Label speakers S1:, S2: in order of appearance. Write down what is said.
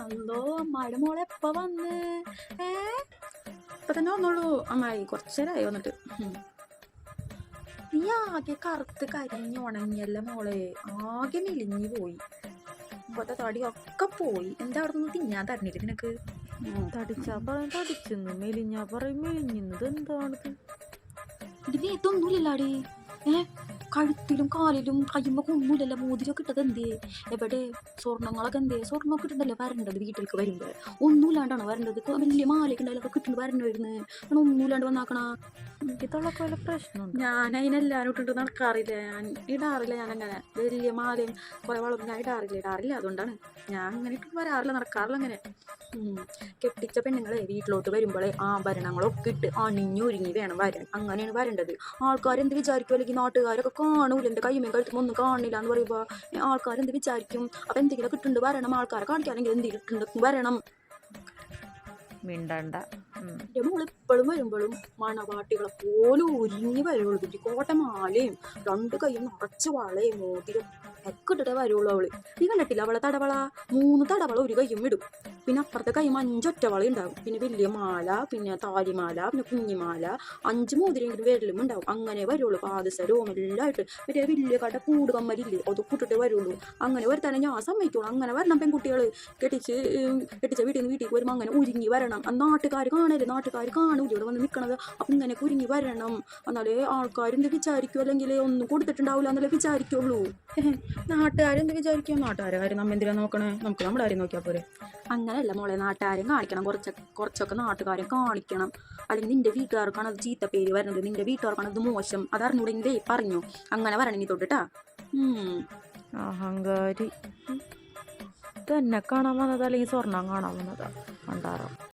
S1: അല്ലോ അമ്മായിടെ മോളെ എപ്പ വന്ന്? ഏ?
S2: ഇപ്പൊ തന്നെ വന്നോളൂ. അമ്മായി കുറച്ചേരായി വന്നിട്ട്.
S1: നീ ആകെ കറുത്ത് കരിഞ്ഞ് ഉണങ്ങിയല്ല മോളെ? ആകെ മെലിഞ്ഞു പോയി. ഇപ്പോഴത്തെ ഒക്കെ പോയി. എന്താ അവിടെ നിന്ന് തിന്നാൻ തരണില്ല നിനക്ക്?
S3: തടിച്ചാ പറയും തടിച്ചെന്ന്. മെലിഞ്ഞാ പറയും മെലിഞ്ഞത് എന്താണിത്
S1: ഇത് ഇതൊന്നുമില്ലല്ലാടി. ഏ? കഴുത്തിലും കാലിലും കയ്യുമ്പോൾ ഒന്നുമില്ലല്ലോ മോതിരൊക്കെ ഇട്ടത് എന്തേ? എവിടെ? സ്വർണങ്ങളൊക്കെ എന്തേ? സ്വർണമൊക്കെ ഇട്ടിട്ടല്ലേ വരേണ്ടത് വീട്ടിലേക്ക് വരുമ്പോൾ ഒന്നുമില്ലാണ്ടാണ് വരേണ്ടത്? വലിയ മാലയൊക്കെ ഉണ്ടായാലൊക്കെ കിട്ടുന്നത് വരണ വരുന്നത് ഒന്നുമില്ലാണ്ട് വന്നാക്കണ?
S3: എനിക്ക് തൊള്ളക്ക് വല്ല പ്രശ്നമുണ്ട്?
S2: ഞാൻ അതിനെല്ലാവരും ഇട്ടിട്ട് നടക്കാറില്ല. ഞാൻ ഇടാറില്ല. ഞാൻ അങ്ങനെ വലിയ മാലയും കുറെ വളവും ഞാൻ ഇടാറില്ല. ഇടാറില്ല. അതുകൊണ്ടാണ് ഞാൻ അങ്ങനെ ഇട്ട് വരാറില്ല. നടക്കാറില്ല അങ്ങനെ. കെട്ടിച്ച പെണ്ണുങ്ങളെ വീട്ടിലോട്ട് വരുമ്പോഴേ ആഭരണങ്ങളൊക്കെ ഇട്ട് അണിഞ്ഞൊരുങ്ങി വേണം വരാൻ. അങ്ങനെയാണ് വരേണ്ടത്. ആൾക്കാരെന്ത് വിചാരിക്കും? അല്ലെങ്കിൽ നാട്ടുകാരൊക്കെ കാണൂല. എന്റെ കയ്യുമേ കഴുത്തും ഒന്നും കാണില്ല എന്ന് പറയുമ്പോൾ ആൾക്കാരെന്ത് വിചാരിക്കും? അപ്പം എന്തെങ്കിലും കിട്ടുന്നുണ്ട് വരണം. ആൾക്കാരെ കാണിക്കാനെങ്കിൽ എന്തെങ്കിലും കിട്ടുന്നുണ്ട് വരണം.
S3: മിണ്ടണ്ട.
S1: ഇപ്പോഴും വരുമ്പോഴും മണവാട്ടികളെ പോലും ഒരുങ്ങി വരുള്ളൂ പിന്നെ കോട്ടമാലയും രണ്ട് കൈയും നിറച്ച് വളയും മോതിരം ഒക്കെ ഇട്ടിട്ടേ വരുള്ളൂ അവൾ. നീ കണ്ടിട്ടില്ല അവളെ തടവള? മൂന്ന് തടവള ഒരു കൈയും ഇടും. പിന്നെ അപ്പുറത്തെ കൈയും അഞ്ചൊറ്റ ഉണ്ടാവും. പിന്നെ വലിയ മാല പിന്നെ താലിമാല പിന്നെ കുഞ്ഞിമാല അഞ്ച് മോതിരെങ്കിലും വിരലും ഉണ്ടാവും. അങ്ങനെ വരുള്ളൂ. പാദസരവും എല്ലാമായിട്ട്. മറ്റേ വലിയ കട കൂട് കമ്മലില്ലേ അതൊക്കെ കൂട്ടിട്ട് വരുള്ളൂ. അങ്ങനെ വരുത്താനേ ഞാൻ സമ്മതിക്കുള്ളൂ. അങ്ങനെ വരണം പെൺകുട്ടികൾ കെട്ടിച്ച് കെട്ടിച്ച വീട്ടിൽ നിന്ന് വീട്ടിൽ വരുമ്പോൾ അങ്ങനെ ഒരുങ്ങി വരണം. ആ നാട്ടുകാർ കാണരുത് നാട്ടുകാർ കാണൂല ഇവിടെ വന്ന് നിൽക്കണത് അപ്പം ഇങ്ങനെ കുരുങ്ങി വരണം. എന്നാലേ ആൾക്കാരെന്ത് വിചാരിക്കും? അല്ലെങ്കിൽ ഒന്നും കൊടുത്തിട്ടുണ്ടാവില്ല എന്നല്ലേ വിചാരിക്കുള്ളൂ.
S2: നാട്ടുകാരെന്ത് വിചാരിക്കും? നാട്ടുകാരെ കാര്യം നമ്മ എന്തിനാ നോക്കണേ? നമുക്ക് നമ്മുടെ കാര്യം നോക്കിയാൽ പോരെ.
S1: അങ്ങനെയല്ല മോളെ. നാട്ടുകാരും കാണിക്കണം. കുറച്ച് കുറച്ചൊക്കെ നാട്ടുകാരും കാണിക്കണം. അല്ലെങ്കിൽ നിന്റെ വീട്ടുകാർക്കാണ് അത് ചീത്ത പേര് വരുന്നത്. നിന്റെ വീട്ടുകാർക്കാണ് അത് മോശം. അതറിഞ്ഞൂടെങ്കിലേ പറഞ്ഞു. അങ്ങനെ വരണി തൊട്ടിട്ടാ.
S3: അഹങ്കാരി. തന്നെ കാണാൻ വന്നതാ? അല്ലെങ്കിൽ സ്വർണം കാണാൻ വന്നതാ? കണ്ടാറോ